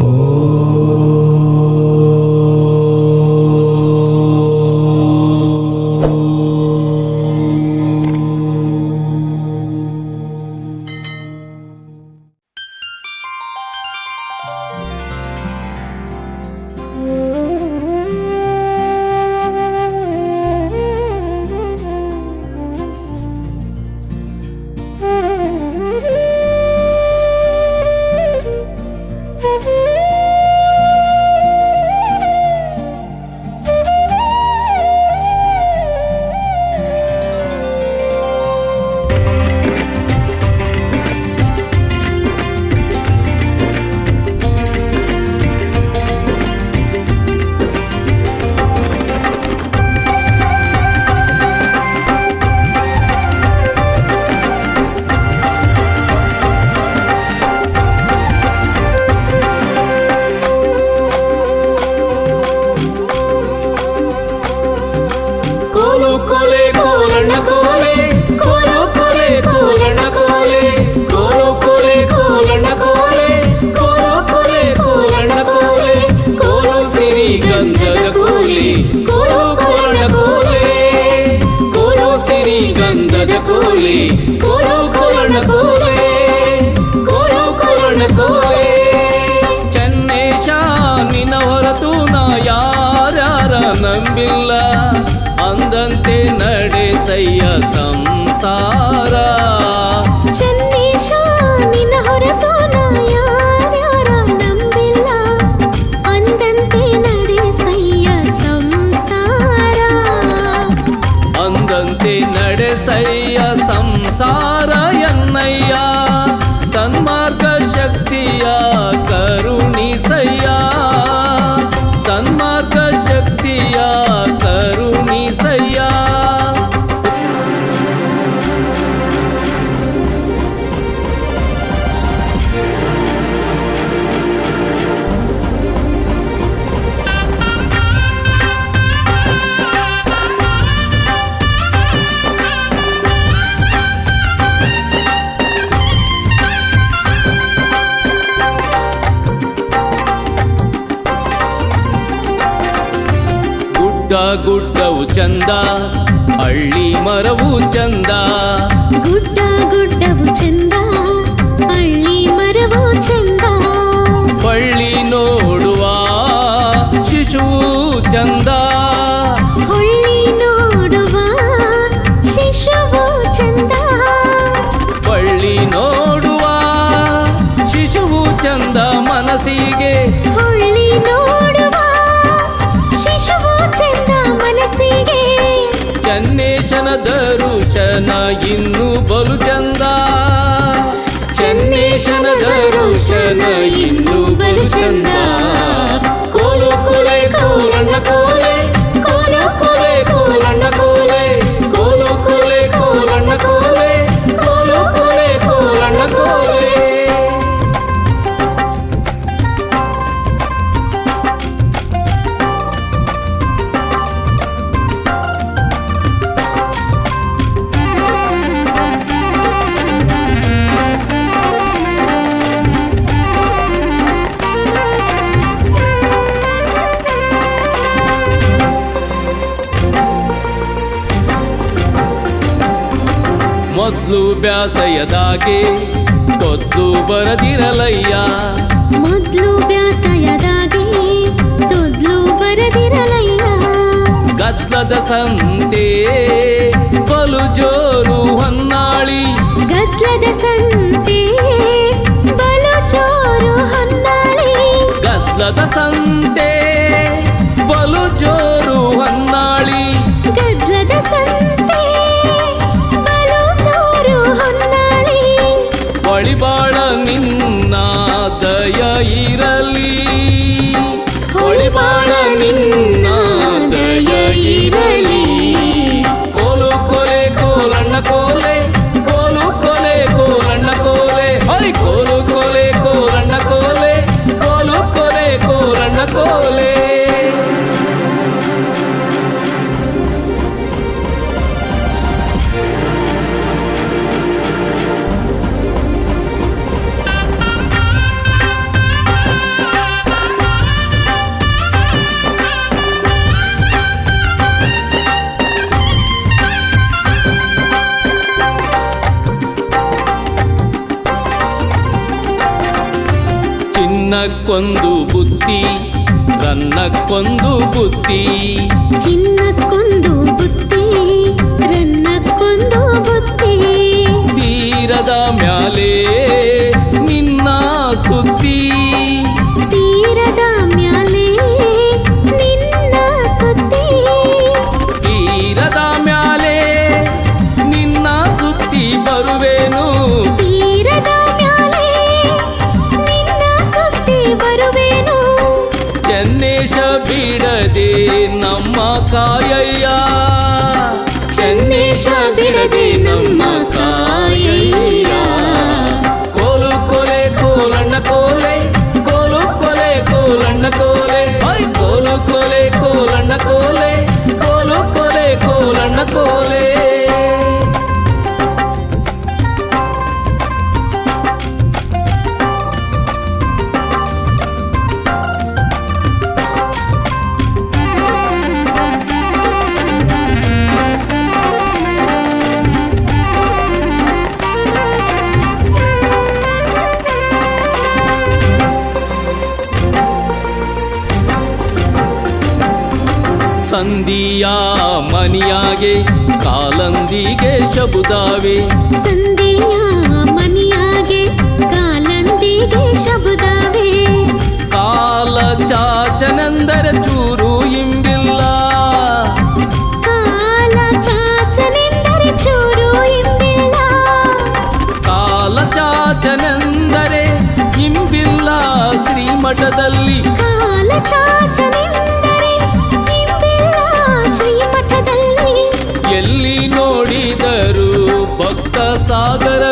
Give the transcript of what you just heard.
Oh. ಕೋಲಣ್ಣ ಕೋಲೆ ಚೆನ್ನೇಶ ನಿನ್ನ ಹೊರತು ನಾ ಯಾರ್ಯಾರ ನಂಬಿಲ್ಲ ಅಂದಂತೆ ನಡೆಸಯ್ಯ ಸಂಸಾರ ಚೆನ್ನೇಶ ನಿನ್ನ ಹೊರತು ನಾ ಯಾರ್ಯಾರ ನಂಬಿಲ್ಲ ಅಂದಂತೆ ನಡೆಸಯ್ಯ ಸಂಸಾರ ಅಂದಂತೆ ನಡೆಸಯ್ಯ ಸಂಸಾರ ಎನ್ನಯ್ಯ ಸನ್ಮಾರ್ಗ సయ్యా కరుణి సయ్యా సన్మార్గ శక్తియా. ಗುಡ್ಡವು ಚಂದ ಹಳ್ಳಿ ಮರವು ಚಂದ. ಗುಡ್ಡ ಗುಡ್ಡವು ಚಂದ ಹಳ್ಳಿ ಮರವು ಚಂದ. ಬಳ್ಳಿ ನೋಡುವ ಶಿಶುವು ಚಂದ. ಹೊಳ್ಳಿ ನೋಡುವ ಶಿಶುವು ಚಂದ. ಬಳ್ಳಿ ನೋಡುವ ಶಿಶುವು ಚಂದ. ಮನಸ್ಸಿಗೆ ಚನ್ನೇಶನ ದರುಶನ ಇನ್ನು ಬಲು ಚಂದ ಚನ್ನೇಶನ ದರುಶನ ಇನ್ನು ಬಲು ಚಂದ ಕೋಲು ಕೊಲೆ ಕೋಲಣ್ಣ ಮೊದ್ಲು ಬ್ಯಾಸಯದಾಗೆ ಕೊದ್ದು ಬರದಿರಲಯ್ಯ ಮೊದ್ಲು ಬ್ಯಾಸಯದಾಗಿ ತೊದ್ಲು ಬರದಿರಲಯ್ಯ ಗದ್ದದ ಸಂತೆ ಬಲು ಜೋರು ಹೊನ್ನಾಳಿ ಗದ್ಲದ ಸಂತೆ ಬಲು ಜೋರು ಹೊನ್ನಾಳಿ ಗದ್ದದ ಸಂತೆ ಹೊಳಿಬಾಳ ನಿನ್ನ ದಯ ಇರಲಿ ಕೋಲು ಕೊಲೆ ಕೋಲಣ್ಣ ಕೋಲೆ ಕೋಲು ಕೊಲೆ ಕೋಲಣ್ಣ ಕೋಲೆ ಹೈ ಕೋಲು ಕೊಲೆ ಕೋಲಣ್ಣ ಕೋಲೆ ಕೋಲು ಕೊಲೆ ಕೋಲಣ್ಣ ಕೋಲೆ ಚಿನ್ನಕ್ಕೊಂದು ಬುತ್ತಿ ರನ್ನಕ್ಕೊಂದು ಬುತ್ತಿ. ಚಿನ್ನಕ್ಕೊಂದು ಬುತ್ತಿ ರನ್ನಕ್ಕೊಂದು ಬುತ್ತಿ. ತೀರದ ಮ್ಯಾಲೆ ನಿನ್ನ ಸುತ್ತೀ. ಸಂಧಿಯ ಮನಿಯಾಗೆ ಕಾಲಂದಿಗೆ ಶಬುದಾವೆ. ಸಂಧಿಯ ಮನಿಯಾಗೆ ಕಾಲಂದಿಗೆ ಶಬುದಾವೆ. ಕಾಲ ಚಾಚನಂದರ ಚೂ சாகர